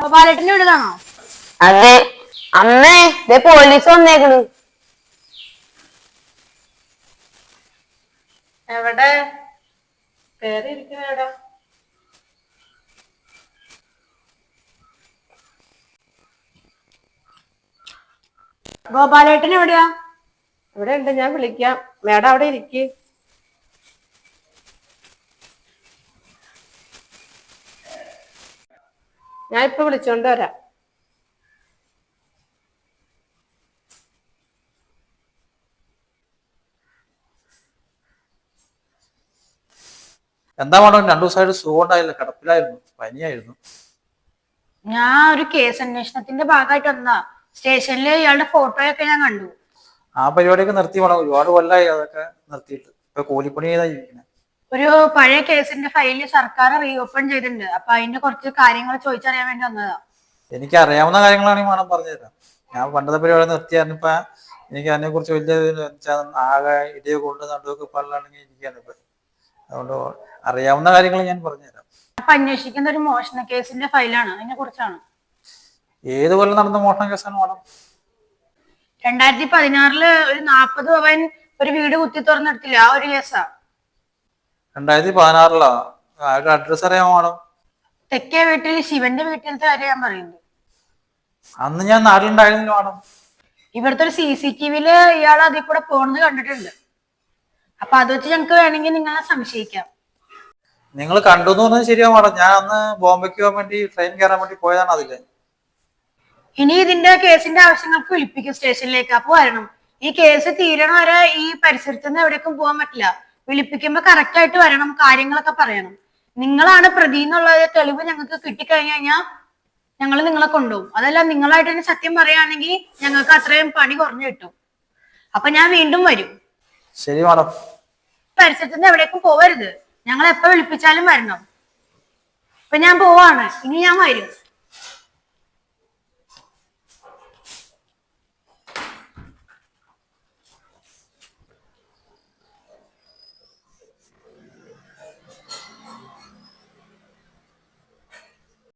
വീടാണോ അതെ. അമ്മേ ദേ പോലീസ് വന്നേക്കണ്. എവിടെ? ഗോപാലേട്ടൻ എവിടെയാ? ഇവിടെ ഉണ്ട് ഞാൻ വിളിക്കാം. മേഡം അവിടെ ഇരിക്ക്. ഞാൻ ഇപ്പൊ വിളിച്ചോണ്ട് വരാം. എന്താ മാഡം രണ്ടു ദിവസമായിട്ട് സുഖമുണ്ടായില്ല കിടപ്പിലായിരുന്നു. പനിയായിരുന്നു. ഞാൻ ഒരു കേസ് അന്വേഷണത്തിന്റെ ഭാഗമായിട്ട് വന്നാ. സ്റ്റേഷനിൽ ഇയാളുടെ ഫോട്ടോയൊക്കെ ഞാൻ കണ്ടു. ആ പരിപാടിയൊക്കെ നിർത്തി മാഡം ഒരുപാട് കൊല്ലായി. അതൊക്കെ നിർത്തിയിട്ട്. ഇപ്പൊ കൂലിപ്പണി ചെയ്താ ജീവിക്കുന്നത് ഒരു പഴയ കേസിന്റെ ഫയൽ സർക്കാർ റീഓപ്പൺ ചെയ്തിട്ടുണ്ട്. അപ്പൊ അതിന്റെ കുറച്ച് കാര്യങ്ങൾ ചോദിച്ചറിയാൻ വേണ്ടി വന്നതാ. എനിക്ക് അറിയാവുന്ന കാര്യങ്ങളാണ് മാഡം പറഞ്ഞുതരാം ഞാൻ പണ്ടത്തെ പരിപാടി നിർത്തിയായിരുന്നു. ഇപ്പൊ എനിക്ക് അതിനെ കുറിച്ച് വലിയ ആകെ ഇടിയെ കൊണ്ട് നടുവൊക്കെ പള്ളാണെങ്കിൽ ഇരിക്കുകയാണ് ഇപ്പൊ. അതുകൊണ്ട് അറിയാവുന്ന കാര്യങ്ങൾ ഞാൻ പറഞ്ഞുതരാം. അപ്പൊ അന്വേഷിക്കുന്ന ഒരു മോഷണ കേസിന്റെ ഫയലാണ്. അതിനെ കുറിച്ചാണ്. ഏത് കൊല്ലം നടന്ന മോഷണ കേസാണ് മാഡം? രണ്ടായിരത്തി പതിനാറിൽ ഒരു നാപ്പത് പവൻ ഒരു വീട് കുത്തി തുറന്നെടുത്തില്ല? ആ ഒരു കേസാ. രണ്ടായിരത്തി പതിനാറിലാ ആരുടെ അഡ്രസ് അറിയാമോ മാഡം തെക്കേ വീട്ടിൽ ശിവന്റെ വീട്ടിലത്തെ അറിയാൻ ഞാൻ പറയുന്നത് അന്ന് ഞാൻ നാട്ടിലുണ്ടായിരുന്നില്ല മാഡം. ഇവിടുത്തെ ഒരു സി സി ടി വിയിൽ ഇയാൾ അതിൽ കൂടെ പോണെന്ന് കണ്ടിട്ടുണ്ട്. അപ്പൊ അത് വെച്ച് ഞങ്ങക്ക് വേണമെങ്കിൽ നിങ്ങളെ സംശയിക്കാം. നിങ്ങൾ കണ്ടു എന്ന് പറഞ്ഞത് ശരിയാ മാഡം. ഞാൻ അന്ന് ബോംബെക്ക് പോകാൻ വേണ്ടി ട്രെയിൻ കയറാൻ വേണ്ടി പോയതാണ് അതിൽ. ഇനി ഇതിന്റെ കേസിന്റെ ആവശ്യങ്ങൾക്ക് വിളിപ്പിക്കും സ്റ്റേഷനിലേക്ക് അപ്പൊ വരണം. ഈ കേസ് തീരണ വരെ ഈ പരിസരത്ത് നിന്ന് എവിടേക്കും പോകാൻ പറ്റില്ല. വിളിപ്പിക്കുമ്പോ കറക്റ്റ് ആയിട്ട് വരണം കാര്യങ്ങളൊക്കെ പറയണം. നിങ്ങളാണ് പ്രതി എന്നുള്ള തെളിവ് ഞങ്ങൾക്ക് കിട്ടിക്കഴിഞ്ഞു കഴിഞ്ഞാൽ ഞങ്ങൾ നിങ്ങളെ കൊണ്ടുപോകും. അതല്ല നിങ്ങളായിട്ട് തന്നെ സത്യം പറയുകയാണെങ്കിൽ ഞങ്ങൾക്ക് അത്രയും പണി കുറഞ്ഞു കിട്ടും. അപ്പൊ ഞാൻ വീണ്ടും വരും. ശരി മാഡം. പരിസരത്തു നിന്ന് എവിടേക്കും പോവരുത്. ഞങ്ങൾ എപ്പോ വിളിപ്പിച്ചാലും വരണം. ഇപ്പൊ ഞാൻ പോവാണ്. ഇനി ഞാൻ വരും.